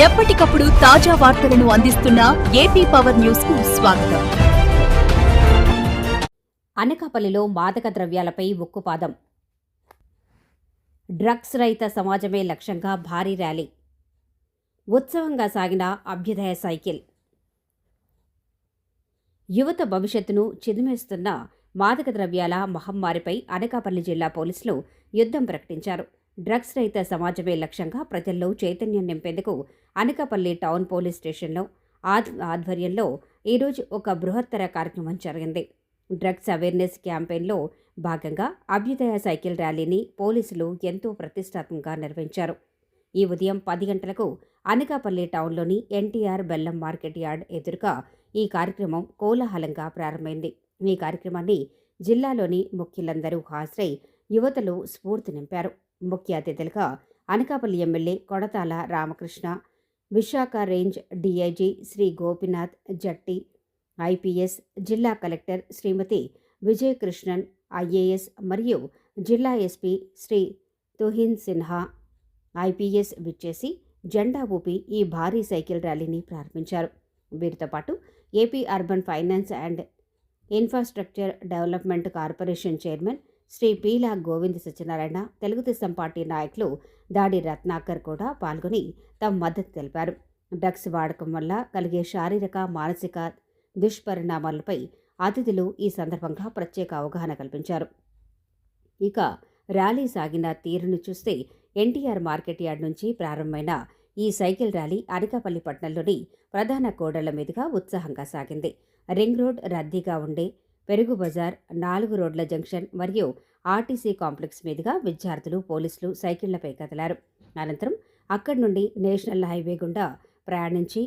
ఎప్పటికప్పుడు తాజా వార్తలను అందిస్తున్న ఏపీ పవర్ న్యూస్కు స్వాగతం. అనకాపల్లిలో మాదక ద్రవ్యాలపై ఉక్కుపాదం. డ్రగ్స్ రహిత సమాజమే లక్ష్యంగా భారీ ర్యాలీ. ఉత్సవంగా సాగిన అభ్యుదయ సైకిల్. యువత భవిష్యత్తును చిదిమేస్తున్న మాదక ద్రవ్యాల మహమ్మారిపై అనకాపల్లి జిల్లా పోలీసులు యుద్ధం ప్రకటించారు. డ్రగ్స్ రహిత సమాజమే లక్ష్యంగా ప్రజల్లో చైతన్యం నింపేందుకు అనకాపల్లి టౌన్ పోలీస్ స్టేషన్లో ఆద్ ఆధ్వర్యంలో ఈరోజు ఒక బృహత్తర కార్యక్రమం జరిగింది. డ్రగ్స్ అవేర్నెస్ క్యాంపెయిన్లో భాగంగా అభ్యుదయ సైకిల్ ర్యాలీని పోలీసులు ఎంతో ప్రతిష్టాత్మకంగా నిర్వహించారు. ఈ ఉదయం పది గంటలకు అనకాపల్లి టౌన్లోని ఎన్టీఆర్ బెల్లం మార్కెట్ యార్డ్ ఎదురుగా ఈ కార్యక్రమం కోలాహలంగా ప్రారంభమైంది. ఈ కార్యక్రమాన్ని జిల్లాలోని ముఖ్యులందరూ హాజరై యువతలో స్ఫూర్తి నింపారు. ముఖ్య అతిథులుగా Anakapalli MLA Kodatala Ramakrishna Visakha range DIG Shri Gopinath Jatti IPS జిల్లా కలెక్టర్ శ్రీమతి విజయకృష్ణన్ ఐఏఎస్ మరియు జిల్లా ఎస్పీ శ్రీ తుహిన్ సిన్హా ఐపీఎస్ విచ్చేసి జెండా ఊపి ఈ భారీ సైకిల్ ర్యాలీని ప్రారంభించారు. వీరితో పాటు AP urban finance and infrastructure development corporation chairman Shri Peela Govind Satyanarayana Telugu Desam party నాయకులు దాడి రత్నాకర్ కూడా పాల్గొని తమ మద్దతు తెలిపారు. డ్రగ్స్ వాడకం వల్ల కలిగే శారీరక మానసిక దుష్పరిణామాలపై అతిథులు ఈ సందర్భంగా ప్రత్యేక అవగాహన కల్పించారు. ఇక ర్యాలీ సాగిన తీరును చూస్తే ఎన్టీఆర్ మార్కెట్ యార్డ్ నుంచి ప్రారంభమైన ఈ సైకిల్ ర్యాలీ అనకాపల్లి పట్టణంలోని ప్రధాన కోడళ్ళ మీదుగా ఉత్సాహంగా సాగింది. రింగ్ రోడ్ రద్దీగా ఉండే పెరుగు బజార్ నాలుగు రోడ్ల జంక్షన్ మరియు ఆర్టీసీ కాంప్లెక్స్ మీదుగా విద్యార్థులు పోలీసులు సైకిళ్ళపై కదిలారు. అనంతరం అక్కడి నుండి నేషనల్ హైవే గుండా ప్రయాణించి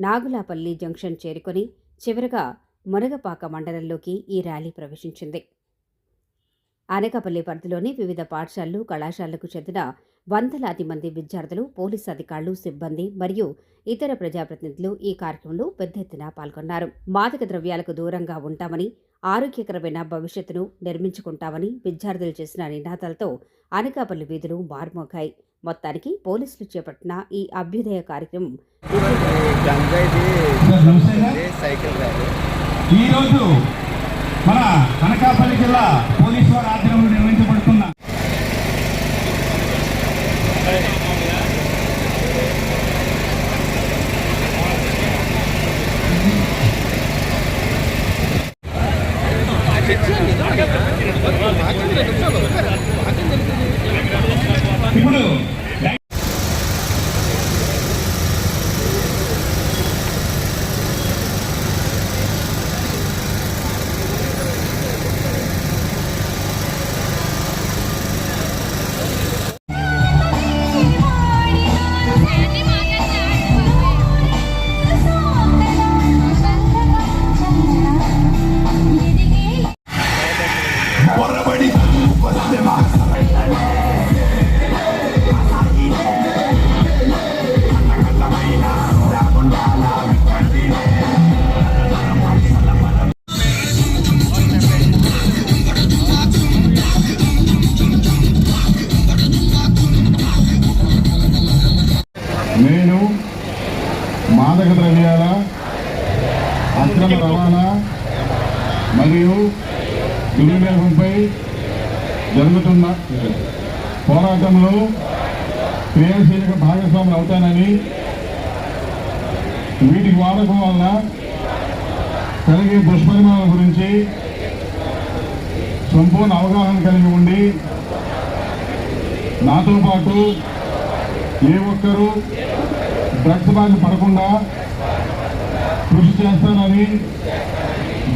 నాగులాపల్లి జంక్షన్ చేరుకొని చివరగా మునగపాక మండలంలోకి ఈ ర్యాలీ ప్రవేశించింది. అనకాపల్లి పరిధిలోని వివిధ పాఠశాలలు కళాశాలలకు చెందిన వందలాది మంది విద్యార్థులు పోలీసు అధికారులు సిబ్బంది మరియు ఇతర ప్రజాప్రతినిధులు ఈ కార్యక్రమంలో పెద్ద ఎత్తున పాల్గొన్నారు. మాదక ద్రవ్యాలకు దూరంగా ఉంటామని ఆరోగ్యకరమైన భవిష్యత్తును నిర్మించుకుంటామని విద్యార్థులు చేసిన నినాదాలతో అనకాపల్లి వీధులు మార్మోగాయి. మొత్తానికి పోలీసులు చేపట్టిన ఈ అభ్యుదయ కార్యక్రమం ఈరోజు మన అనకాపల్లి జిల్లా పోలీసు వారి ఆధ్వర్యంలో నిర్వహించబడుతున్న దుర్వినియోగంపై జరుగుతున్న పోరాటంలో క్రియాశీలక భాగస్వాములు అవుతానని వీటికి వాడకం వల్ల కలిగే దుష్పరిణామాల గురించి సంపూర్ణ అవగాహన కలిగి ఉండి నాతో పాటు ఏ ఒక్కరూ డ్రగ్స్ బాధ పడకుండా కృషి చేస్తానని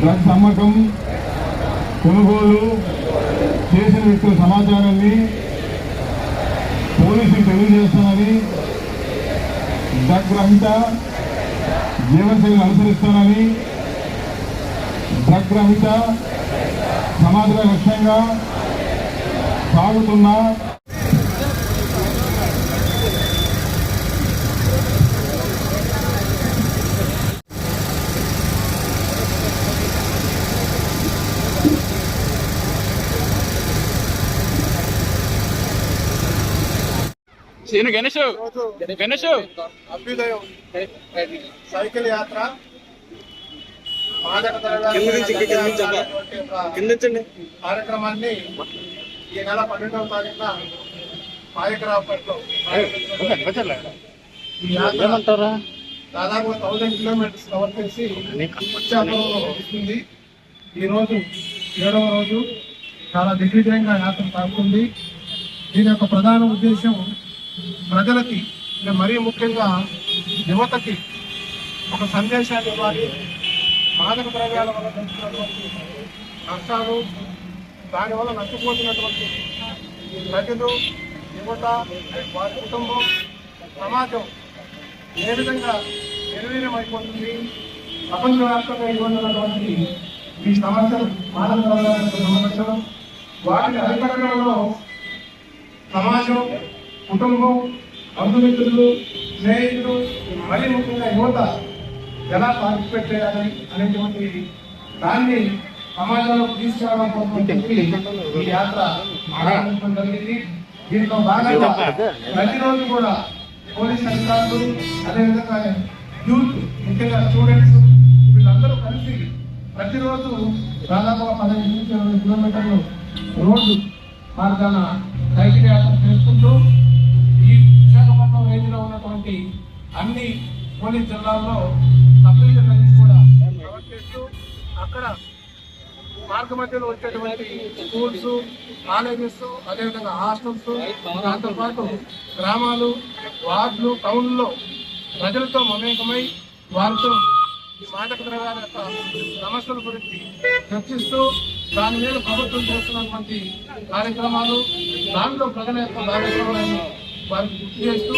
డ్రగ్స్ అమ్మకం కొనుగోలు చేసిన వ్యక్తుల సమాచారాన్ని పోలీసులు తెలియజేస్తానని డ్రగ్రహిత జీవనశైలి జీవనశైలిని అనుసరిస్తానని డ్రగ్ రహిత సమాజ లక్ష్యంగా సాగుతున్న సీను గణేష్. గణేష్. అభ్యుదయం. సైకిల్ యాత్ర. కార్యక్రమాన్ని ఈ నెల పన్నెండవ తారీఖున యాత్ర దాదాపు థౌసండ్ కిలోమీటర్స్ కవర్ చేసి వస్తుంది. ఈ రోజు ఏడవ రోజు చాలా దిగ్విజయంగా యాత్ర సాగుతుంది. దీని యొక్క ప్రధాన ఉద్దేశం ప్రజలకి మరీ ముఖ్యంగా యువతకి ఒక సందేశాన్ని ఇవ్వాలి. మాదక ద్రవ్యాల వల్ల జరుగుతున్నటువంటి నష్టాలు దానివల్ల నష్టపోతున్నటువంటి ప్రజలు యువత వారి కుటుంబం సమాజం ఏ విధంగా నిర్వీర్యమైపోతుంది ప్రపంచవ్యాప్తంగా ఇవ్వనున్నటువంటి ఈ సమస్యలు మానవ ద్రవ్యాల సమస్యలు వాటిని అధికారంలో సమాజం కుటుంబం బంధుమిత్రులు స్నేహితులు మరీ ముఖ్యంగా యువత ఎలా పార్టిసిపేట్ చేయాలి అనేటువంటి దాన్ని సమాజంలో తీసుకురావడం కోసం చెప్పి ఈ యాత్ర ప్రారంభించడం జరిగింది. దీంట్లో భాగంగా ప్రతిరోజు కూడా పోలీస్ అధికారులు అదేవిధంగా యూత్ ముఖ్యంగా స్టూడెంట్స్ వీళ్ళందరూ కలిసి ప్రతిరోజు దాదాపుగా పదహైదు నుంచి ఇరవై కిలోమీటర్లు రోడ్డు మార్గాన సైకిల్ యాత్ర చేసుకుంటూ ఈ విశాఖపట్నం రేంజ్ ఉన్నటువంటి అన్ని పోలీస్ జిల్లాల్లో సబ్ కూడా కవర్ చేస్తూ అక్కడ మార్గ మధ్యలో వచ్చేటువంటి స్కూల్స్ కాలేజెస్ అదేవిధంగా హాస్టల్స్ దాంతో పాటు గ్రామాలు వార్డులు టౌన్లో ప్రజలతో మమేకమై వారితో ఈ మాదక ద్రవ్యాల యొక్క సమస్యల గురించి చర్చిస్తూ దాని మీద ప్రభుత్వం చేస్తున్నటువంటి కార్యక్రమాలు దాంట్లో ప్రజల యొక్క భాగస్వామ్యాన్ని వారికి గుర్తు చేస్తూ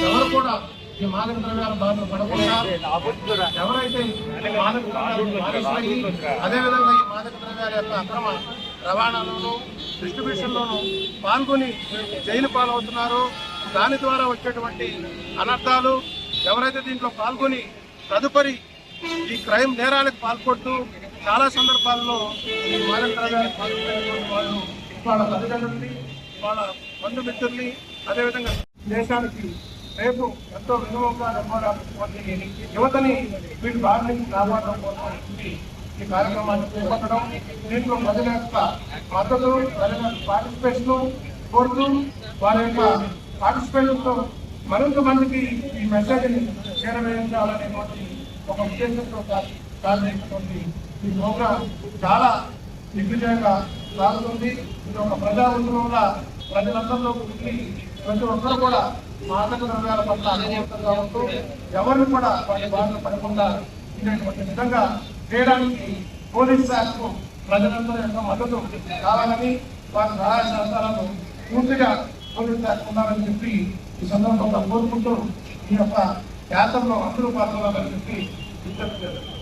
ఎవరు కూడా ఈ మాదక ద్రవ్యాల బాధలు పడకుండా ఎవరైతే మాదక ద్రవ్యాలు అదేవిధంగా ఈ మాదక ద్రవ్యాల యొక్క అక్రమ రవాణాలోనూ డిస్ట్రిబ్యూషన్లోనూ పాల్గొని జైలు పాలవుతున్నారో దాని ద్వారా వచ్చేటువంటి అనర్థాలు ఎవరైతే దీంట్లో పాల్గొని తదుపరి ఈ క్రైమ్ నేరాలకు పాల్పడుతూ చాలా సందర్భాల్లో ఈ మాదక ద్రవ్యాలకు పాల్పడేటువంటి వాళ్ళు వాళ్ళ తల్లిదండ్రుల్ని వాళ్ళ బంధుమిత్రుల్ని అదేవిధంగా దేశానికి రేపు ఎంతో విలువగా నిలబడాల్సినటువంటి యువతని వీటి బారి నుంచి కాపాడడం కోసం ఈ కార్యక్రమాన్ని చేపట్టడం దీంట్లో ప్రజల యొక్క మద్దతు ప్రజల యొక్క పార్టిసిపేషన్ కోరుతూ వారి యొక్క పార్టిసిపేషన్తో మరింత మందికి ఈ మెసేజ్ని చేరవేయించాలనేటువంటి ఒక ఉద్దేశంతో సాధించినటువంటి ఈ ప్రోగ్రాం చాలా దిగ్విజయంగా సాగుతుంది. ఇది ఒక ప్రజా ఉద్యమంగా ప్రజలందరిలో ఉండి ప్రతి ఒక్కరు కూడా మాదక ద్రవ్యాల పట్ల అప్రమత్తంగా ఉంటూ ఎవరిని కూడా వారి బాధలు పడకుండా ఉండేటువంటి విధంగా చేయడానికి పోలీస్ శాఖకు ప్రజలందరూ యొక్క మద్దతు కావాలని వారి సహాయ సహకారాలు పూర్తిగా పోలీస్ శాఖ ఉండాలని చెప్పి ఈ సందర్భంగా కోరుకుంటూ ఈ యొక్క యాత్రలో అందరూ పాల్గొనాలని చెప్పి విజ్ఞప్తి చేస్తున్నాను.